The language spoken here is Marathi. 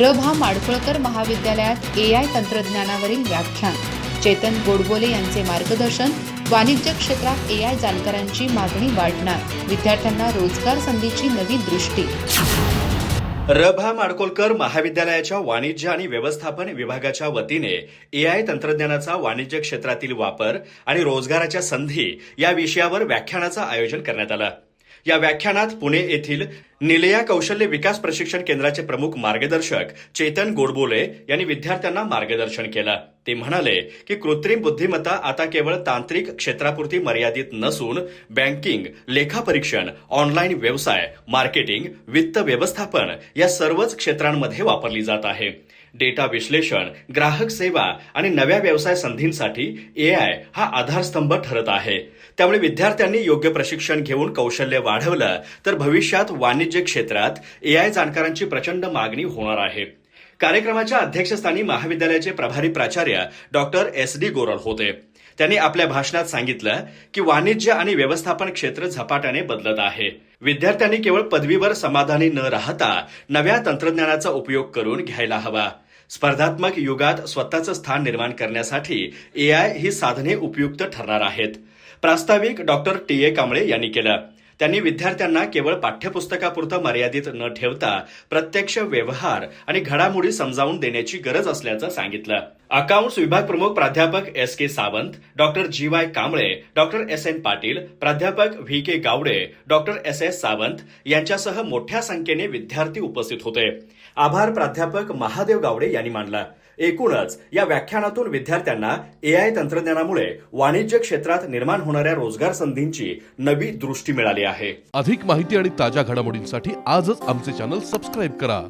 रभा माडखळकर महाविद्यालयात ए आय तंत्रज्ञानावरील व्याख्यान. चेतन गोडबोले यांचे मार्गदर्शन. वाणिज्य क्षेत्रात ए आय जाणकारांची मागणी वाढणार. विद्यार्थ्यांना रोजगार संधीची नवी दृष्टी. रभा माडकोलकर महाविद्यालयाच्या वाणिज्य आणि व्यवस्थापन विभागाच्या वतीने एआय तंत्रज्ञानाचा वाणिज्य क्षेत्रातील वापर आणि रोजगाराच्या संधी या विषयावर व्याख्यानाचं आयोजन करण्यात आलं. या व्याख्यानात पुणे येथील निलया कौशल्य विकास प्रशिक्षण केंद्राचे प्रमुख मार्गदर्शक चेतन गोडबोले यांनी विद्यार्थ्यांना मार्गदर्शन केलं. ते म्हणाले की कृत्रिम बुद्धिमत्ता आता केवळ तांत्रिक क्षेत्रापुरती मर्यादित नसून बँकिंग लेखापरीक्षण ऑनलाईन व्यवसाय मार्केटिंग वित्त व्यवस्थापन या सर्वच क्षेत्रांमध्ये वापरली जात आहे. डेटा विश्लेषण ग्राहक सेवा आणि नव्या व्यवसाय संधींसाठी ए आय हा आधारस्तंभ ठरत आहे. त्यामुळे विद्यार्थ्यांनी योग्य प्रशिक्षण घेऊन कौशल्य वाढवलं तर भविष्यात वाणिज्य क्षेत्रात ए आय जाणकारांची प्रचंड मागणी होणार आहे. कार्यक्रमाच्या अध्यक्षस्थानी महाविद्यालयाचे प्रभारी प्राचार्य डॉक्टर एस डी गोरल होते. त्यांनी आपल्या भाषणात सांगितलं की वाणिज्य आणि व्यवस्थापन क्षेत्र झपाट्याने बदलत आहे. विद्यार्थ्यांनी केवळ पदवीवर समाधानी न राहता नव्या तंत्रज्ञानाचा उपयोग करून घ्यायला हवा. स्पर्धात्मक युगात स्वतःचं स्थान निर्माण करण्यासाठी ए आय ही साधने उपयुक्त ठरणार आहेत. प्रास्ताविक डॉक्टर टी ए कांबळे यांनी केलं. त्यांनी विद्यार्थ्यांना केवळ पाठ्यपुस्तकापुरतं मर्यादित न ठेवता प्रत्यक्ष व्यवहार आणि घडामोडी समजावून देण्याची गरज असल्याचं सांगितलं. अकाउंट्स विभाग प्रमुख प्राध्यापक S K Sawant doctor G Y Kamble doctor S N Patil प्राध्यापक V K Gawade doctor S S Sawant यांच्यासह मोठ्या संख्येने विद्यार्थी उपस्थित होते. आभार प्राध्यापक महादेव गावडे यांनी मानला. एकूणच या व्याख्यानातून विद्यार्थ्यांना एआय तंत्रज्ञानामुळे वाणिज्य क्षेत्रात निर्माण होणाऱ्या रोजगार संधींची नवी दृष्टी मिळाली आहे. अधिक माहिती आणि ताज्या घडामोडींसाठी आजच आमचे चॅनल सबस्क्राईब करा.